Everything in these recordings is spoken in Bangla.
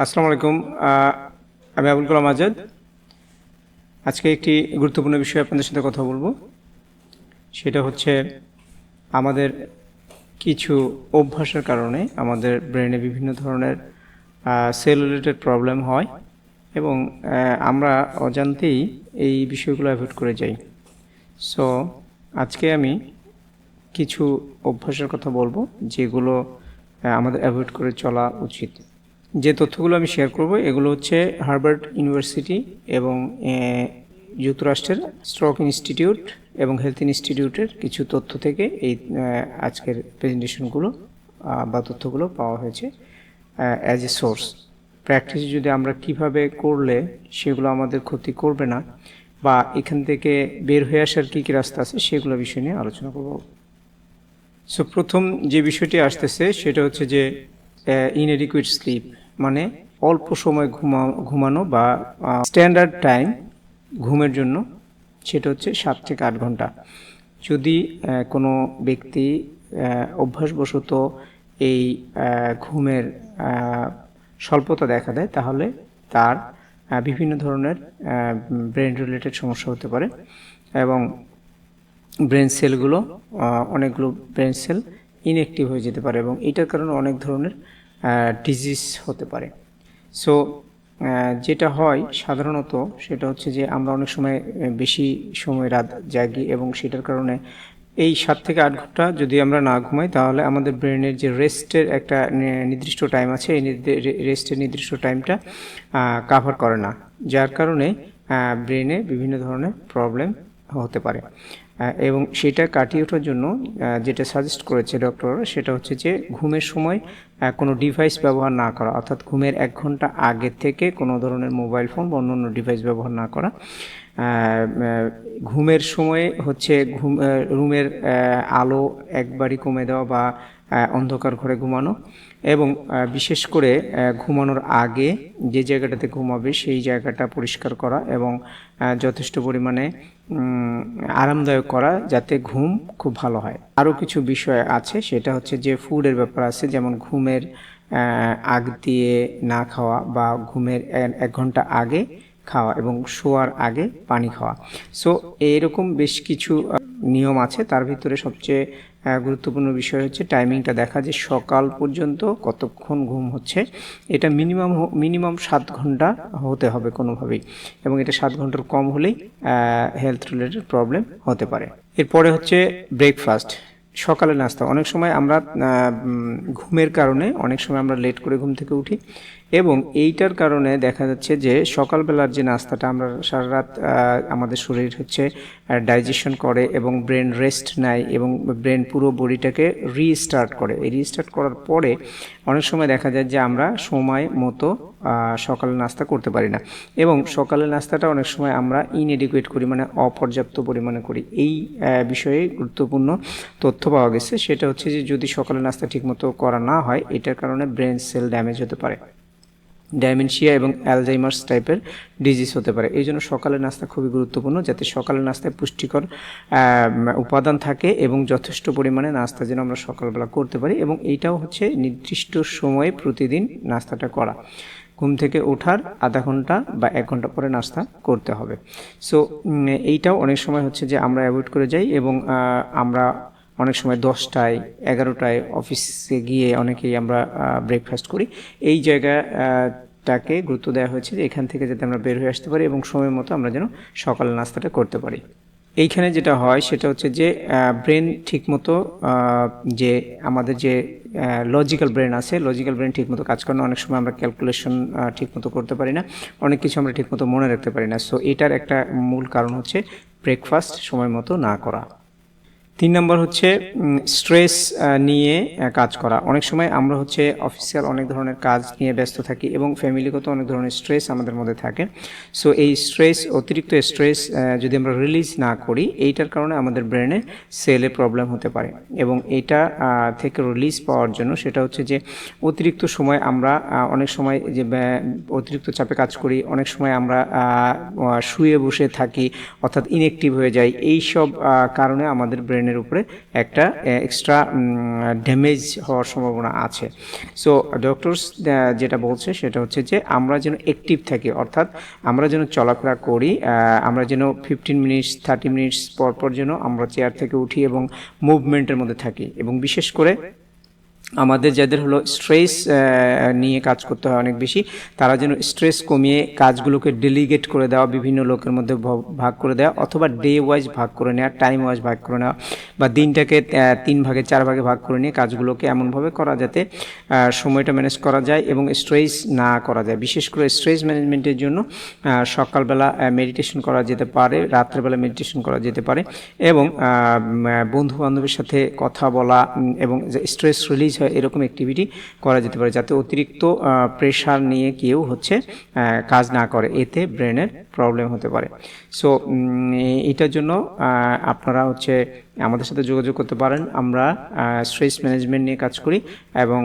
আসসালামু আলাইকুম আমি আবুল কালাম আজাদ। আজকে একটি গুরুত্বপূর্ণ বিষয়ে আপনাদের সাথে কথা বলব। সেটা হচ্ছে আমাদের কিছু অভ্যাসের কারণে আমাদের ব্রেনে বিভিন্ন ধরনের সেল রিলেটেড প্রবলেম হয় এবং আমরা অজান্তেই এই বিষয়গুলো অ্যাভয়েড করে যাই। সো, আজকে আমি কিছু অভ্যাসের কথা বলব যেগুলো আমাদের অ্যাভয়েড করে চলা উচিত। যে তথ্যগুলো আমি শেয়ার করব, এগুলো হচ্ছে হার্ভার্ড ইউনিভার্সিটি এবং যুক্তরাষ্ট্রের স্ট্রোক ইনস্টিটিউট এবং হেলথ ইনস্টিটিউটের কিছু তথ্য থেকে এই আজকের প্রেজেন্টেশনগুলো বা তথ্যগুলো পাওয়া হয়েছে অ্যাজ এ সোর্স প্র্যাকটিস যদি আমরা কীভাবে করলে সেগুলো আমাদের ক্ষতি করবে না, বা এখান থেকে বের হয়ে আসার কী কী রাস্তা আছে সেগুলো বিষয় নিয়ে আলোচনা করব। সো প্রথম যে বিষয়টি আসতেছে সেটা হচ্ছে যে ইনএডিকুয়েট স্লিপ মানে অল্প সময় ঘুমা, ঘুমানো বা স্ট্যান্ডার্ড টাইম ঘুমের জন্য সেটা হচ্ছে সাত থেকে আট ঘণ্টা। যদি কোনো ব্যক্তি অভ্যাসবশত এই ঘুমের স্বল্পতা দেখা দেয়, তাহলে তার বিভিন্ন ধরনের ব্রেন রিলেটেড সমস্যা হতে পারে এবং ব্রেন সেলগুলো অনেকগুলো ব্রেন সেল ইনঅ্যাক্টিভ হয়ে যেতে পারে এবং এটার কারণে অনেক ধরনের ডিজিজ হতে পারে। সো যেটা হয় সাধারণত সেটা হচ্ছে যে আমরা অনেক সময় বেশি সময় রাত জাগি এবং সেটার কারণে এই সাত থেকে আট ঘণ্টা যদি আমরা না ঘুমাই, তাহলে আমাদের ব্রেনের যে রেস্টের একটা নির্দিষ্ট টাইম আছে, এই রেস্টের নির্দিষ্ট টাইমটা কাভার করে না। যার কারণে ব্রেনে বিভিন্ন ধরনের প্রবলেম হতে পারে। এবং সেটা কাটিয়ে ওঠার জন্য যেটা সাজেস্ট করেছে ডক্টর সেটা হচ্ছে যে ঘুমের সময় কোনো ডিভাইস ব্যবহার না করা, অর্থাৎ ঘুমের এক ঘণ্টা আগে থেকে কোনো ধরনের মোবাইল ফোন বা অন্য ডিভাইস ব্যবহার না করা। ঘুমের সময় হচ্ছে ঘুম রুমের আলো একবারই কমে দেওয়া বা অন্ধকার ঘরে ঘুমানো এবং বিশেষ করে ঘুমানোর আগে যে জায়গাটাতে ঘুমাবে সেই জায়গাটা পরিষ্কার করা এবং যথেষ্ট পরিমাণে আরামদায়ক করা যাতে ঘুম খুব ভালো হয়। আরও কিছু বিষয় আছে, সেটা হচ্ছে যে ফুডের ব্যাপার আছে, যেমন ঘুমের আগ দিয়ে না খাওয়া বা ঘুমের এক ঘণ্টা আগে খাওয়া এবং শোয়ার আগে পানি খাওয়া। সো এইরকম বেশ কিছু নিয়ম আছে, তার ভিতরে সবচেয়ে গুরুত্বপূর্ণ বিষয় হচ্ছে টাইমিংটা দেখা যে সকাল পর্যন্ত কতক্ষণ ঘুম হচ্ছে। এটা মিনিমাম মিনিমাম সাত ঘণ্টা হতে হবে কোনোভাবেই এবং এটা সাত ঘণ্টার কম হলেই হেলথ রিলেটেড প্রবলেম হতে পারে। এরপরে হচ্ছে ব্রেকফাস্ট সকালে নাস্তা। অনেক সময় আমরা ঘুমের কারণে অনেক সময় আমরা লেট করে ঘুম থেকে উঠি। এবং এইটার কারণে দেখা যাচ্ছে যে সকালবেলার যে নাস্তাটা আমরা সারা রাত আমাদের শরীর হচ্ছে ডাইজেশন করে এবং ব্রেন রেস্ট নেয় এবং ব্রেন পুরো বডিটাকে রিস্টার্ট করে। এই রিস্টার্ট করার পরে অনেক সময় দেখা যায় যে আমরা সময় মতো সকালে নাস্তা করতে পারি না এবং সকালের নাস্তাটা অনেক সময় আমরা ইনএডিকুয়েট করি মানে অপর্যাপ্ত পরিমাণে করি। এই বিষয়ে গুরুত্বপূর্ণ তথ্য পাওয়া গেছে। সেটা হচ্ছে যে যদি সকালের নাস্তা ঠিকমতো করা না হয়, এটার কারণে ব্রেন সেল ড্যামেজ হতে পারে। ডাইমেনশিয়া এবং অ্যালজাইমার্স টাইপের ডিজিজ হতে পারে। এই জন্য সকালের নাস্তা খুবই গুরুত্বপূর্ণ, যাতে সকালের নাস্তায় পুষ্টিকর উপাদান থাকে এবং যথেষ্ট পরিমাণে নাস্তা যেন আমরা সকালবেলা করতে পারি এবং এইটাও হচ্ছে নির্দিষ্ট সময়ে প্রতিদিন নাস্তাটা করা। ঘুম থেকে ওঠার আধা ঘণ্টা বা এক ঘণ্টা পরে নাস্তা করতে হবে। সো এইটাও অনেক সময় হচ্ছে যে আমরা অ্যাভয়েড করে যাই এবং আমরা অনেক সময় দশটায়, এগারোটায় অফিসে গিয়ে অনেকেই আমরা ব্রেকফাস্ট করি। এই জায়গা জায়গাটাকে গুরুত্ব দেওয়া হয়েছে যে এখান থেকে যাতে আমরা বের হয়ে আসতে পারি এবং সময় মতো আমরা যেন সকাল নাস্তাটা করতে পারি। এইখানে যেটা হয় সেটা হচ্ছে যে ব্রেন ঠিকমতো যে আমাদের যে লজিক্যাল ব্রেন আছে লজিক্যাল ব্রেন ঠিকমতো কাজ করে না, অনেক সময় আমরা ক্যালকুলেশন ঠিকমতো করতে পারি না। অনেক কিছু আমরা ঠিকমতো মনে রাখতে পারি না। সো এটার একটা মূল কারণ হচ্ছে ব্রেকফাস্ট সময় মতো না করা। তিন নম্বর হচ্ছে স্ট্রেস নিয়ে কাজ করা। অনেক সময় আমরা হচ্ছে অফিসিয়াল অনেক ধরনের কাজ নিয়ে ব্যস্ত থাকি এবং ফ্যামিলিগত অনেক ধরনের স্ট্রেস আমাদের মধ্যে থাকে। সো এই স্ট্রেস অতিরিক্ত স্ট্রেস যদি আমরা রিলিজ না করি, এইটার কারণে আমাদের ব্রেনে সেলে প্রবলেম হতে পারে। এবং এটা থেকে রিলিজ পাওয়ার জন্য সেটা হচ্ছে যে, অতিরিক্ত সময় আমরা অনেক সময় যে অতিরিক্ত চাপে কাজ করি, অনেক সময় আমরা শুয়ে বসে থাকি, অর্থাৎ ইনএক্টিভ হয়ে যাই এই সব কারণে আমাদের ব্রেনের ব্রেনের উপরে একটা এক্সট্রা ড্যামেজ হওয়ার সম্ভাবনা আছে। সো ডক্টরস যেটা বলছে সেটা হচ্ছে যে, আমরা যেন অ্যাক্টিভ থাকি, অর্থাৎ আমরা যেন চলাফেরা করি আমরা যেন ফিফটিন মিনিটস থার্টি মিনিটস পর পর যেন আমরা চেয়ার থেকে উঠি এবং মুভমেন্টের মধ্যে থাকি। এবং বিশেষ করে আমাদের যাদের হলো স্ট্রেস নিয়ে কাজ করতে হয় অনেক বেশি, তারা যেন স্ট্রেস কমিয়ে কাজগুলোকে ডেলিগেট করে দেওয়া, বিভিন্ন লোকের মধ্যে ভাগ করে দেওয়া, অথবা ডে ওয়াইজ ভাগ করে নেওয়া টাইম ওয়াইজ ভাগ করে নেওয়া, বা দিনটাকে তিন ভাগে, চার ভাগে ভাগ করে নিয়ে কাজগুলোকে এমনভাবে করা যাতে সময়টা ম্যানেজ করা যায় এবং স্ট্রেস না করা যায়। বিশেষ করে স্ট্রেস ম্যানেজমেন্টের জন্য সকালবেলা মেডিটেশন করা যেতে পারে, রাত্রেবেলা মেডিটেশন করা যেতে পারে এবং বন্ধু বান্ধবের সাথে কথা বলা এবং স্ট্রেস রিলিজ এরকম অ্যাক্টিভিটি করা যেতে পারে যাতে অতিরিক্ত প্রেশার নিয়ে কেউ হচ্ছে কাজ না করে। এতে ব্রেনের প্রবলেম হতে পারে। সো এটার জন্য আপনারা হচ্ছে আমাদের সাথে যোগাযোগ করতে পারেন। আমরা স্ট্রেস ম্যানেজমেন্ট নিয়ে কাজ করি এবং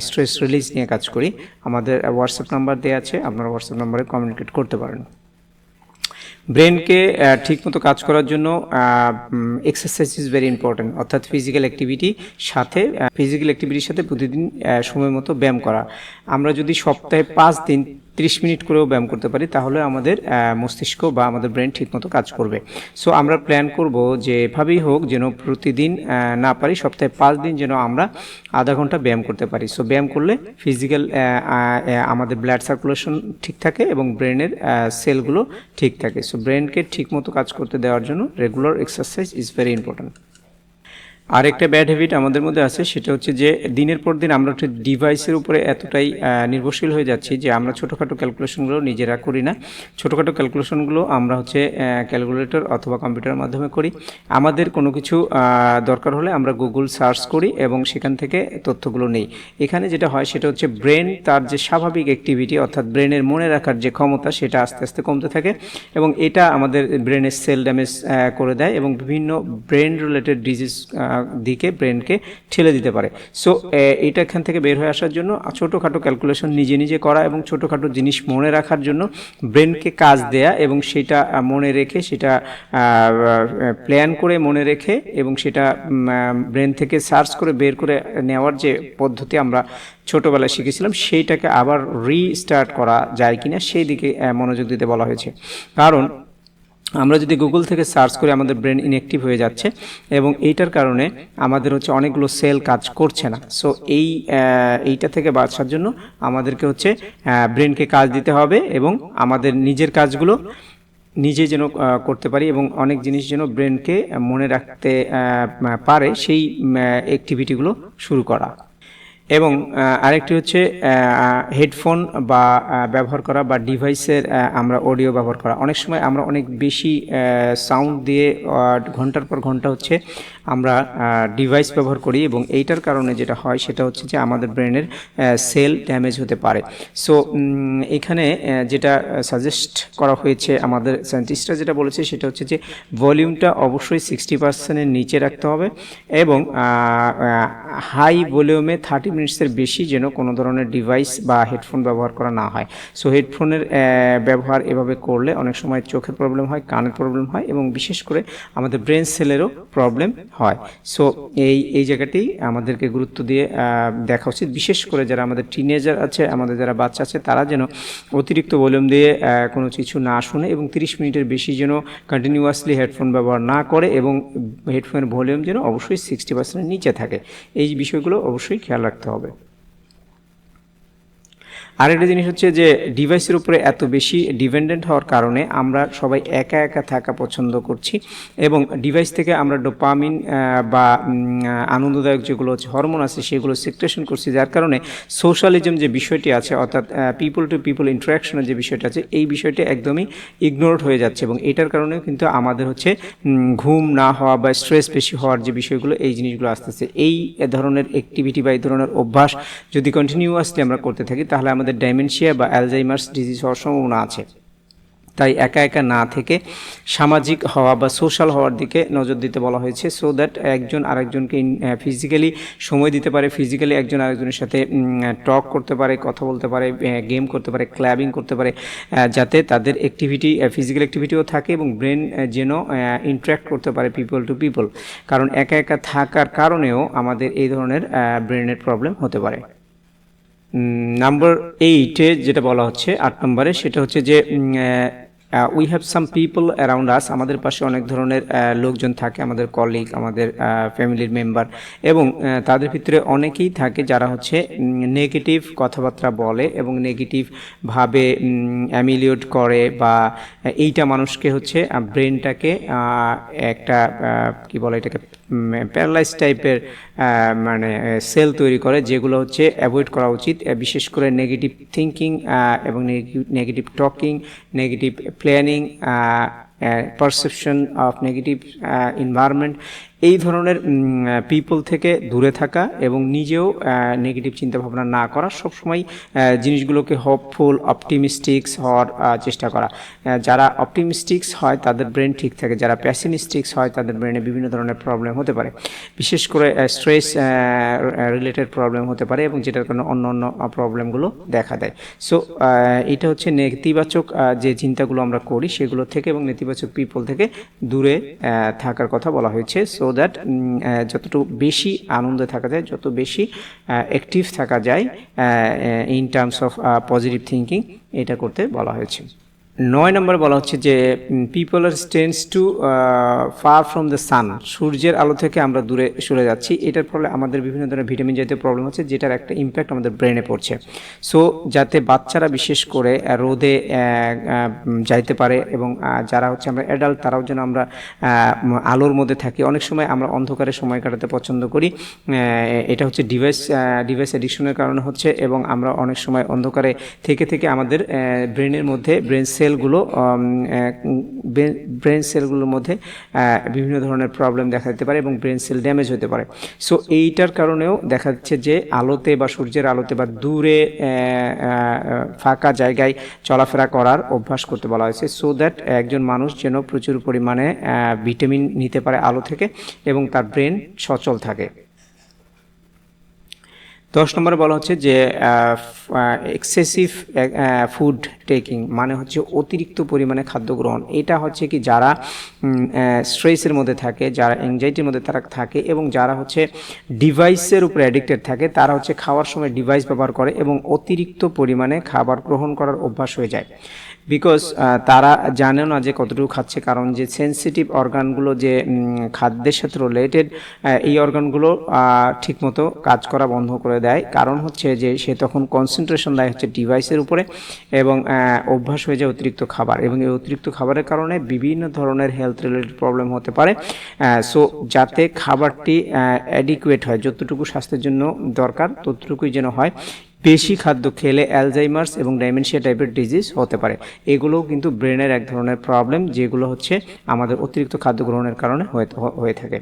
স্ট্রেস রিলিজ নিয়ে কাজ করি। আমাদের হোয়াটসঅ্যাপ নাম্বার দেওয়া আছে। আপনারা হোয়াটসঅ্যাপ নাম্বারে কমিউনিকেট করতে পারেন। ব্রেনকে ঠিকমতো কাজ করার জন্য এক্সারসাইজ ইজ ভেরি ইম্পর্ট্যান্ট অর্থাৎ ফিজিক্যাল অ্যাক্টিভিটি সাথে ফিজিক্যাল অ্যাক্টিভিটির সাথে প্রতিদিন সময় মতো ব্যায়াম করা। আমরা যদি সপ্তাহে পাঁচ দিন ত্রিশ মিনিট করেও ব্যায়াম করতে পারি, তাহলে আমাদের মস্তিষ্ক বা আমাদের ব্রেন ঠিকমতো কাজ করবে। সো আমরা প্ল্যান করব যে এভাবেই হোক যেন প্রতিদিন না পারি, সপ্তাহে পাঁচ দিন যেন আমরা আধা ঘণ্টা ব্যায়াম করতে পারি। সো ব্যায়াম করলে ফিজিক্যাল আমাদের ব্লাড সার্কুলেশন ঠিক থাকে এবং ব্রেনের সেলগুলো ঠিক থাকে। সো ব্রেনকে ঠিকমতো কাজ করতে দেওয়ার জন্য regular exercise is very important আরেকটা ব্যাড হ্যাবিট আমাদের মধ্যে আছে, সেটা হচ্ছে যে দিনের পর দিন আমরা একটা ডিভাইসের উপরে এতটাই নির্ভরশীল হয়ে যাচ্ছি যে আমরা ছোটোখাটো ক্যালকুলেশনগুলো নিজেরা করি না। ছোটোখাটো ক্যালকুলেশনগুলো আমরা হচ্ছে ক্যালকুলেটর অথবা কম্পিউটারের মাধ্যমে করি। আমাদের কোনো কিছু দরকার হলে আমরা গুগল সার্চ করি এবং সেখান থেকে তথ্যগুলো নেই। এখানে যেটা হয় সেটা হচ্ছে ব্রেন তার যে স্বাভাবিক অ্যাক্টিভিটি অর্থাৎ ব্রেনের মনে রাখার যে ক্ষমতা, সেটা আস্তে আস্তে কমতে থাকে এবং এটা আমাদের ব্রেনের সেল ড্যামেজ করে দেয় এবং বিভিন্ন ব্রেন রিলেটেড ডিজিজ দিকে ব্রেনকে ঠেলে দিতে পারে। সো এটা এখান থেকে বের হয়ে আসার জন্য ছোটোখাটো ক্যালকুলেশন নিজে নিজে করা এবং ছোটোখাটো জিনিস মনে রাখার জন্য ব্রেনকে কাজ দেয়া এবং সেটা মনে রেখে সেটা প্ল্যান করে মনে রেখে এবং সেটা ব্রেন থেকে সার্চ করে বের করে নেওয়ার যে পদ্ধতি আমরা ছোটোবেলায় শিখেছিলাম, সেইটাকে আবার রিস্টার্ট করা যায় কিনা সেই দিকে মনোযোগ দিতে বলা হয়েছে। কারণ আমরা যদি গুগল থেকে সার্চ করে, আমাদের ব্রেন ইনঅ্যাক্টিভ হয়ে যাচ্ছে এবং এইটার কারণে আমাদের হচ্ছে অনেকগুলো সেল কাজ করছে না। সো এই এইটা থেকে বাঁচার জন্য আমাদেরকে হচ্ছে ব্রেনকে কাজ দিতে হবে এবং আমাদের নিজের কাজগুলো নিজে যেন করতে পারি এবং অনেক জিনিস যেন ব্রেনকে মনে রাখতে পারে সেই অ্যাক্টিভিটিগুলো শুরু করা। এবং আরেকটি হচ্ছে হেডফোন বা ব্যবহার করা বা ডিভাইসের আমরা অডিও ব্যবহার করা। অনেক সময় আমরা অনেক বেশি সাউন্ড দিয়ে ঘণ্টার পর ঘণ্টা হচ্ছে আমরা ডিভাইস ব্যবহার করি এবং এইটার কারণে যেটা হয় সেটা হচ্ছে যে আমাদের ব্রেনের সেল ড্যামেজ হতে পারে। সো এখানে যেটা সাজেস্ট করা হয়েছে আমাদের সায়েন্টিস্টরা যেটা বলেছে সেটা হচ্ছে যে ভলিউমটা অবশ্যই সিক্সটি পার্সেন্টের নিচে রাখতে হবে এবং হাই ভলিউমে থার্টি মিনিটসের বেশি যেন কোনো ধরনের ডিভাইস বা হেডফোন ব্যবহার করা না হয়। সো হেডফোনের ব্যবহার এভাবে করলে অনেক সময় চোখের প্রবলেম হয় কানের প্রবলেম হয় এবং বিশেষ করে আমাদের ব্রেন সেলেরও প্রবলেম হয়। সো এই এই জায়গাটি আমাদেরকে গুরুত্ব দিয়ে দেখা উচিত। বিশেষ করে যারা আমাদের টিনেজার আছে, আমাদের যারা বাচ্চা আছে, তারা যেন অতিরিক্ত ভলিউম দিয়ে কোনো কিছু না শুনে এবং তিরিশ মিনিটের বেশি যেন কন্টিনিউয়াসলি হেডফোন ব্যবহার না করে এবং হেডফোনের ভলিউম যেন অবশ্যই সিক্সটি পার্সেন্টের নিচে থাকে। এই বিষয়গুলো অবশ্যই খেয়াল রাখতে হবে। আরেকটা জিনিস হচ্ছে যে ডিভাইসের উপরে এত বেশি ডিপেন্ডেন্ট হওয়ার কারণে আমরা সবাই একা একা থাকা পছন্দ করছি এবং ডিভাইস থেকে আমরা ডোপামিন বা আনন্দদায়ক যেগুলো হচ্ছে হরমোন আছে সেগুলো সিক্রেশন করছি, যার কারণে সোশ্যালিজম যে বিষয়টি আছে, অর্থাৎ পিপল টু পিপল ইন্টারাকশনের যে বিষয়টা আছে, এই বিষয়টি একদমই ইগনোরড হয়ে যাচ্ছে এবং এটার কারণে কিন্তু আমাদের হচ্ছে ঘুম না হওয়া বা স্ট্রেস বেশি হওয়ার যে বিষয়গুলো, এই জিনিসগুলো আসতেছে। এই ধরনের অ্যাক্টিভিটি বা এই ধরনের অভ্যাস যদি কন্টিনিউয়াসলি আমরা করতে থাকি, তাহলে আমাদের ডাইমেনশিয়া বা অ্যালজাইমার্স ডিজিজ হওয়ার সম্ভাবনা আছে। তাই একা একা না থেকে সামাজিক হওয়া বা সোশ্যাল হওয়ার দিকে নজর দিতে বলা হয়েছে সো দ্যাট একজন আরেকজনকে ফিজিক্যালি সময় দিতে পারে ফিজিক্যালি একজন আরেকজনের সাথে টক করতে পারে, কথা বলতে পারে গেম করতে পারে ক্ল্যাবিং করতে পারে যাতে তাদের অ্যাক্টিভিটি ফিজিক্যাল অ্যাক্টিভিটিও থাকে এবং ব্রেন যেন ইন্টারাক্ট করতে পারে পিপল টু পিপল কারণ একা একা থাকার কারণেও আমাদের এই ধরনের ব্রেনের প্রবলেম হতে পারে। নাম্বার এইটে যেটা বলা হচ্ছে আট নম্বরে সেটা হচ্ছে যে we have some people around us আমাদের পাশে অনেক ধরনের লোকজন থাকে, আমাদের কলিগ আমাদের ফ্যামিলির মেম্বার এবং তাদের ভিতরে অনেকেই থাকে যারা হচ্ছে নেগেটিভ কথাবার্তা বলে এবং নেগেটিভভাবে অ্যামিলিওড করে বা এইটা মানুষকে হচ্ছে ব্রেনটাকে একটা কি বলে এটাকে প্যারালাইজ টাইপের মানে সেল তৈরি করে যেগুলো হচ্ছে অ্যাভয়েড করা উচিত বিশেষ করে নেগেটিভ থিঙ্কিং এবং negative talking negative planning perception of negative environment এই ধরনের পিপল থেকে দূরে থাকা এবং নিজেও নেগেটিভ চিন্তাভাবনা না করা সবসময় জিনিসগুলোকে হোপফুল অপটিমিস্টিক্স হওয়ার চেষ্টা করা। যারা অপটিমিস্টিক্স হয়, তাদের ব্রেন ঠিক থাকে। যারা প্যাসিনিস্টিক্স হয়, তাদের ব্রেনে বিভিন্ন ধরনের প্রবলেম হতে পারে। বিশেষ করে স্ট্রেস রিলেটেড প্রবলেম হতে পারে এবং যেটার কারণে অন্য অন্য প্রবলেমগুলো দেখা দেয়। সো এটা হচ্ছে নেতিবাচক যে চিন্তাগুলো আমরা করি, সেগুলো থেকে এবং নেতিবাচক পিপল থেকে দূরে থাকার কথা বলা হয়েছে সো দ্যাট যতটুকু বেশি আনন্দে থাকা যায়, যত বেশি অ্যাক্টিভ থাকা যায় in terms of positive thinking এটা করতে বলা হয়েছে। নয় নম্বরে বলা হচ্ছে যে people are stance to far from the sun সূর্যের আলো থেকে আমরা দূরে সরে যাচ্ছি। এটার ফলে আমাদের বিভিন্ন ধরনের ভিটামিন জাতীয় প্রবলেম হচ্ছে, যেটার একটা ইম্প্যাক্ট আমাদের ব্রেনে পড়ছে। সো যাতে বাচ্চারা বিশেষ করে রোদে যাইতে পারে এবং যারা হচ্ছে আমরা অ্যাডাল্ট তারাও যেন আমরা আলোর মধ্যে থাকি। অনেক সময় আমরা অন্ধকারে সময় কাটাতে পছন্দ করি। এটা হচ্ছে ডিভাইস ডিভাইস এডিকশনের কারণে হচ্ছে এবং আমরা অনেক সময় অন্ধকারে থেকে থেকে আমাদের ব্রেনের মধ্যে ব্রেন সেলগুলো ব্রেন সেলগুলোর মধ্যে বিভিন্ন ধরনের প্রবলেম দেখা দিতে পারে এবং ব্রেন সেল ড্যামেজ হতে পারে। সো এইটার কারণেও দেখা যাচ্ছে যে আলোতে বা সূর্যের আলোতে বা দূরে ফাঁকা জায়গায় চলাফেরা করার অভ্যাস করতে বলা হয়েছে। সো দ্যাট একজন মানুষ যেন প্রচুর পরিমাণে ভিটামিন নিতে পারে আলো থেকে এবং তার ব্রেন সচল থাকে। দশ নম্বরে বলা হচ্ছে যে এক্সেসিভ ফুড টেকিং মানে হচ্ছে অতিরিক্ত পরিমাণে খাদ্য গ্রহণ। এটা হচ্ছে কি যারা স্ট্রেসের মধ্যে থাকে, যারা অ্যাংজাইটির মধ্যে তারা থাকে এবং যারা হচ্ছে ডিভাইসের উপরে অ্যাডিক্টেড থাকে, তারা হচ্ছে খাওয়ার সময় ডিভাইস ব্যবহার করে এবং অতিরিক্ত পরিমাণে খাবার গ্রহণ করার অভ্যাস হয়ে যায়। বিকজ তারা জানে না যে কতটুকু খাচ্ছে, কারণ যে সেন্সিটিভ অর্গানগুলো যে খাদ্যের সাথে রিলেটেড এই অর্গানগুলো ঠিকমতো কাজ করা বন্ধ করে দেয়। কারণ হচ্ছে যে, সে তখন কনসেন্ট্রেশন দেয় হচ্ছে ডিভাইসের উপরে এবং অভ্যাস হয়ে যায় অতিরিক্ত খাবার। এবং এই অতিরিক্ত খাবারের কারণে বিভিন্ন ধরনের হেলথ রিলেটেড প্রবলেম হতে পারে। সো যাতে খাবারটি অ্যাডিকুয়েট হয়, যতটুকু স্বাস্থ্যের জন্য দরকার, ততটুকুই যেন হয়। বেশি খাদ্য খেলে অ্যালজাইমার্স এবং ডাইমেনশিয়া টাইপের ডিজিজ হতে পারে। এগুলোও কিন্তু ব্রেনের এক ধরনের প্রবলেম যেগুলো হচ্ছে আমাদের অতিরিক্ত খাদ্য গ্রহণের কারণে হয়ে হয়ে থাকে।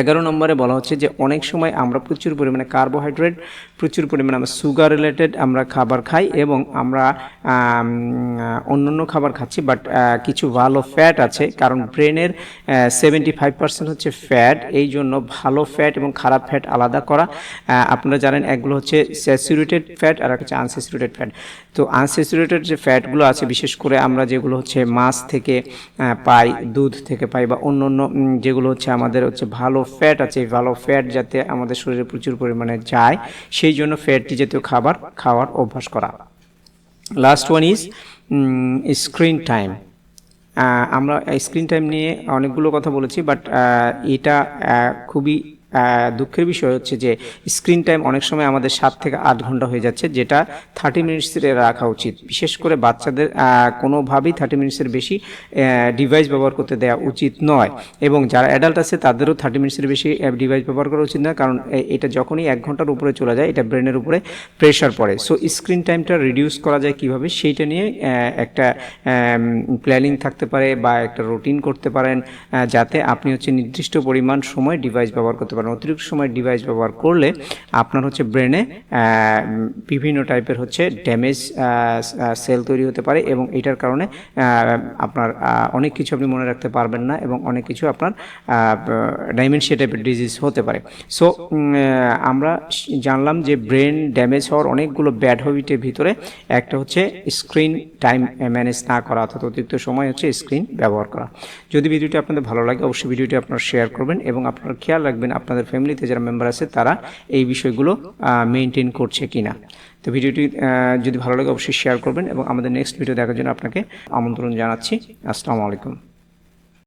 এগারো নম্বরে বলা হচ্ছে যে, অনেক সময় আমরা প্রচুর পরিমাণে কার্বোহাইড্রেট প্রচুর পরিমাণে আমরা সুগার রিলেটেড আমরা খাবার খাই এবং আমরা অন্য অন্য খাবার খাচ্ছি বাট কিছু ভালো ফ্যাট আছে। কারণ ব্রেনের সেভেন্টি ফাইভ পার্সেন্ট হচ্ছে ফ্যাট এই জন্য ভালো ফ্যাট এবং খারাপ ফ্যাট আলাদা করা। আপনারা জানেন একগুলো হচ্ছে স্যাচুরেটেড ফ্যাট আর একটা হচ্ছে আনস্যাচুরেটেড ফ্যাট তো আনস্যাচুরেটেড যে ফ্যাটগুলো আছে, বিশেষ করে আমরা যেগুলো হচ্ছে মাছ থেকে পাই, দুধ থেকে পাই বা অন্য অন্য যেগুলো হচ্ছে আমাদের হচ্ছে ভালো ফ্যাট আছে, ভালো ফ্যাট যাতে আমাদের শরীরে প্রচুর পরিমাণে যায়, সেই জন্য ফ্যাটটি জাতীয় খাবার খাওয়ার অভ্যাস করা। Last one is screen time আমরা স্ক্রিন টাইম নিয়ে অনেকগুলো কথা বলেছি বাট এটা খুবই দুঃখের বিষয় হচ্ছে যে স্ক্রিন টাইম অনেক সময় আমাদের সাত থেকে আট ঘণ্টা হয়ে যাচ্ছে, যেটা থার্টি মিনিটসের রাখা উচিত। বিশেষ করে বাচ্চাদের কোনোভাবেই থার্টি মিনিটসের বেশি ডিভাইস ব্যবহার করতে দেওয়া উচিত নয়। এবং যারা অ্যাডাল্ট আছে, তাদেরও থার্টি মিনিটসের বেশি ডিভাইস ব্যবহার করা উচিত নয়, কারণ এটা যখনই এক ঘণ্টার উপরে চলে যায়, এটা ব্রেনের উপরে প্রেশার পড়ে। সো স্ক্রিন টাইমটা রিডিউস করা যায় কীভাবে, সেইটা নিয়ে একটা প্ল্যানিং থাকতে পারে বা একটা রুটিন করতে পারেন যাতে আপনি হচ্ছে নির্দিষ্ট পরিমাণ সময় ডিভাইস ব্যবহার করতে পারেন অতিরিক্ত সময় ডিভাইস ব্যবহার করলে আপনার হচ্ছে ব্রেনে বিভিন্ন টাইপের হচ্ছে ড্যামেজ সেল তৈরি হতে পারে এবং এটার কারণে আপনার অনেক কিছু আপনি মনে রাখতে পারবেন না এবং অনেক কিছু আপনার ডাইমেনশিয়া টাইপের ডিজিজ হতে পারে। সো আমরা জানলাম যে ব্রেন ড্যামেজ হওয়ার অনেকগুলো ব্যাড হ্যাবিটের ভিতরে একটা হচ্ছে স্ক্রিন টাইম ম্যানেজ না করা অর্থাৎ অতিরিক্ত সময় হচ্ছে স্ক্রিন ব্যবহার করা। যদি ভিডিওটি আপনাদের ভালো লাগে, অবশ্যই ভিডিওটি আপনারা শেয়ার করবেন এবং আপনারা খেয়াল রাখবেন আপনাদের ফ্যামিলিতে যারা মেম্বার আছে, তারা এই বিষয়গুলো মেনটেন করছে কিনা। তো ভিডিওটি যদি ভালো লাগে, অবশ্যই শেয়ার করবেন এবং আমাদের নেক্সট ভিডিও দেখার জন্য আপনাকে আমন্ত্রণ জানাচ্ছি। আসসালামু আলাইকুম।